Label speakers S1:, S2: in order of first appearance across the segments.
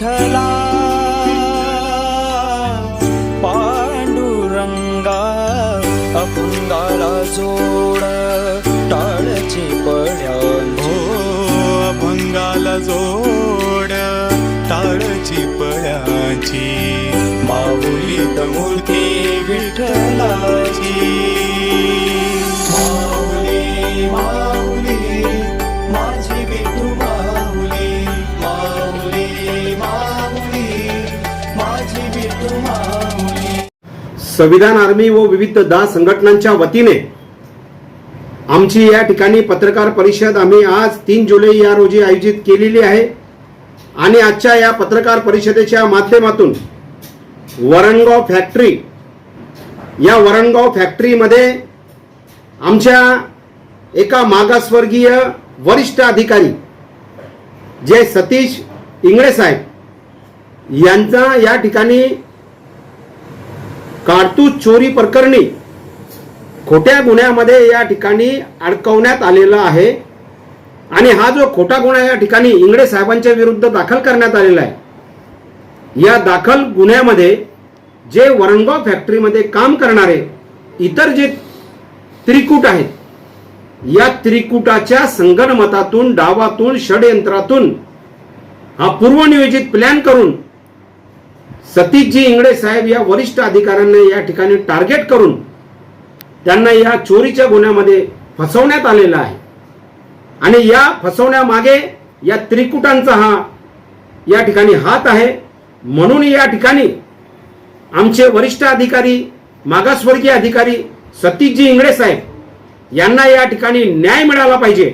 S1: विठ्ठला पांडुरंगा अपंगाला जोड टाळचे पड्या
S2: हो अभंगाला जोड टाळची पळाची
S1: माऊली मूर्ती
S3: संविधान आर्मी व विविध दहा संघटनांच्या वतीने आमची या ठिकाणी पत्रकार परिषद आम्ही आज तीन जुलै या रोजी आयोजित केलेली आहे. आणि आजच्या या पत्रकार परिषदेच्या माध्यमातून वरणगाव फॅक्टरी या वरणगाव फॅक्टरीमध्ये आमच्या एका मागासवर्गीय वरिष्ठ अधिकारी जे सतीश इंगळे साहेब यांचा या ठिकाणी कारतूस चोरी प्रकरणी. खोट्या गुन्ह्यामध्ये या ठिकाणी अडकवण्यात आलेला आहे. आणि हा जो खोटा गुन्हा या ठिकाणी इंगडे साहेबांच्या विरुद्ध दाखल करण्यात आलेला आहे या दाखल गुन्ह्यामध्ये जे वरणगाव फॅक्टरीमध्ये काम करणारे इतर जे त्रिकूट आहेत या त्रिकुटाच्या संगणमतातून डावातून षडयंत्रातून हा पूर्वनियोजित प्लॅन करून सतीशजी इंगडे साहेब या वरिष्ठ अधिकाऱ्यांना या ठिकाणी टार्गेट करून त्यांना या चोरीच्या गुन्ह्यामध्ये फसवण्यात आलेलं आहे. आणि या फसवण्यामागे या त्रिकुटांचा हा या ठिकाणी हात आहे. म्हणून या ठिकाणी आमचे वरिष्ठ अधिकारी मागासवर्गीय अधिकारी सतीशजी इंगडे साहेब यांना या ठिकाणी न्याय मिळाला पाहिजे.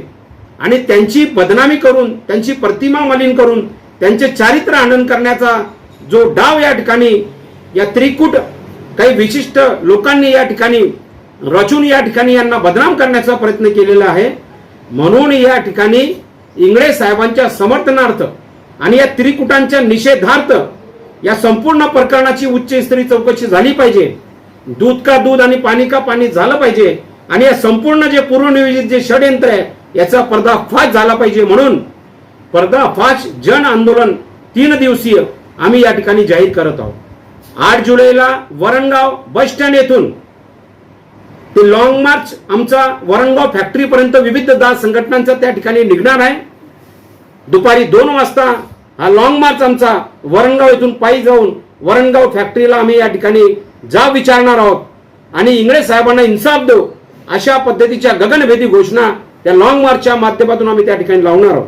S3: आणि त्यांची बदनामी करून त्यांची प्रतिमा मलिन करून त्यांचे चारित्र्य आनंद करण्याचा जो डाव या ठिकाणी या त्रिकूट काही विशिष्ट लोकांनी या ठिकाणी रचून या ठिकाणी यांना बदनाम करण्याचा प्रयत्न केलेला आहे. म्हणून या ठिकाणी इंगळे साहेबांच्या समर्थनार्थ आणि या त्रिकुटांच्या निषेधार्थ या संपूर्ण प्रकरणाची उच्चस्तरीय चौकशी झाली पाहिजे. दूध का दूध आणि पाणी का पाणी झालं पाहिजे आणि या संपूर्ण जे पूर्वनियोजित जे षडयंत्र आहे याचा पर्दाफाश झाला पाहिजे म्हणून. पर्दाफाश जन आंदोलन तीन दिवसीय आम्ही या ठिकाणी जाहीर करत आहोत. आठ जुलैला वरणगाव बस स्टँड येथून ते लॉंग मार्च आमचा वरणगाव फॅक्टरीपर्यंत विविध दास संघटनांचा त्या ठिकाणी निघणार आहे. दुपारी दोन वाजता हा लॉंग मार्च आमचा वरणगाव येथून पायी जाऊन वरणगाव फॅक्टरीला आम्ही या ठिकाणी जा विचारणार आहोत. आणि इंगळे साहेबांना इन्साफ देऊ अशा पद्धतीच्या गगनभेदी घोषणा त्या लॉंग मार्चच्या माध्यमातून आम्ही त्या ठिकाणी लावणार आहोत.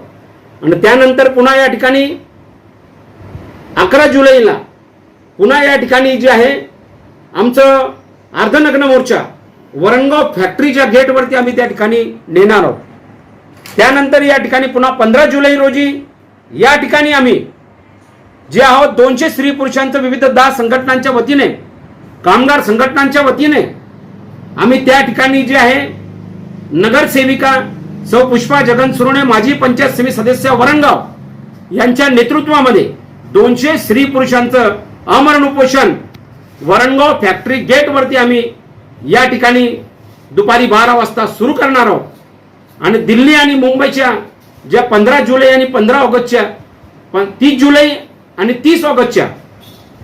S3: आणि त्यानंतर पुन्हा या ठिकाणी अकरा जुलैला पुन्हा या ठिकाणी जे आहे आमचं अर्धनग्न मोर्चा वरणगाव फॅक्टरीच्या गेटवरती आम्ही त्या ठिकाणी नेणार आहोत. त्यानंतर या ठिकाणी पुन्हा पंधरा जुलै रोजी या ठिकाणी आम्ही जे आहोत दोनशे स्त्री पुरुषांचं विविध दहा संघटनांच्या वतीने कामगार संघटनांच्या वतीने आम्ही त्या ठिकाणी जे आहे नगरसेविका सौ पुष्पा जगन सुरोणे माजी पंचायत समिती सदस्य वरणगाव यांच्या नेतृत्वामध्ये दोनशे स्त्री पुरुषांचं अमरण उपोषण वरणगाव फॅक्टरी गेटवरती आम्ही या ठिकाणी दुपारी बारा वाजता सुरू करणार आहोत. आणि दिल्ली आणि मुंबईच्या ज्या पंधरा जुलै आणि पंधरा ऑगस्टच्या पण तीस जुलै आणि तीस ऑगस्टच्या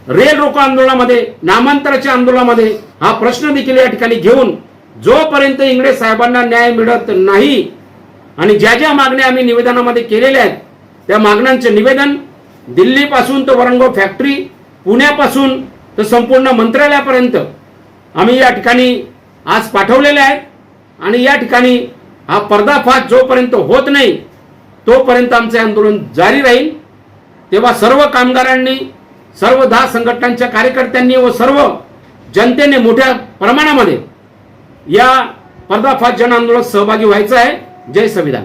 S3: रेल रोको आंदोलनामध्ये नामांतराच्या आंदोलनामध्ये हा प्रश्न देखील या ठिकाणी घेऊन जोपर्यंत इंगळे साहेबांना न्याय मिळत नाही आणि ज्या ज्या मागण्या आम्ही निवेदनामध्ये केलेल्या आहेत त्या मागण्यांचे निवेदन दिल्लीपासून तर वरणगाव फॅक्टरी पुण्यापासून तर संपूर्ण मंत्रालयापर्यंत आम्ही या ठिकाणी आज पाठवलेले आहेत आणि या ठिकाणी हा पर्दाफाश जोपर्यंत होत नाही तोपर्यंत आमचे आंदोलन जारी राहील. तेव्हा सर्व कामगारांनी सर्व दहा संघटनांच्या कार्यकर्त्यांनी व सर्व जनतेने मोठ्या प्रमाणामध्ये या पर्दाफाश जन आंदोलनात सहभागी व्हायचं आहे. जय संविधान.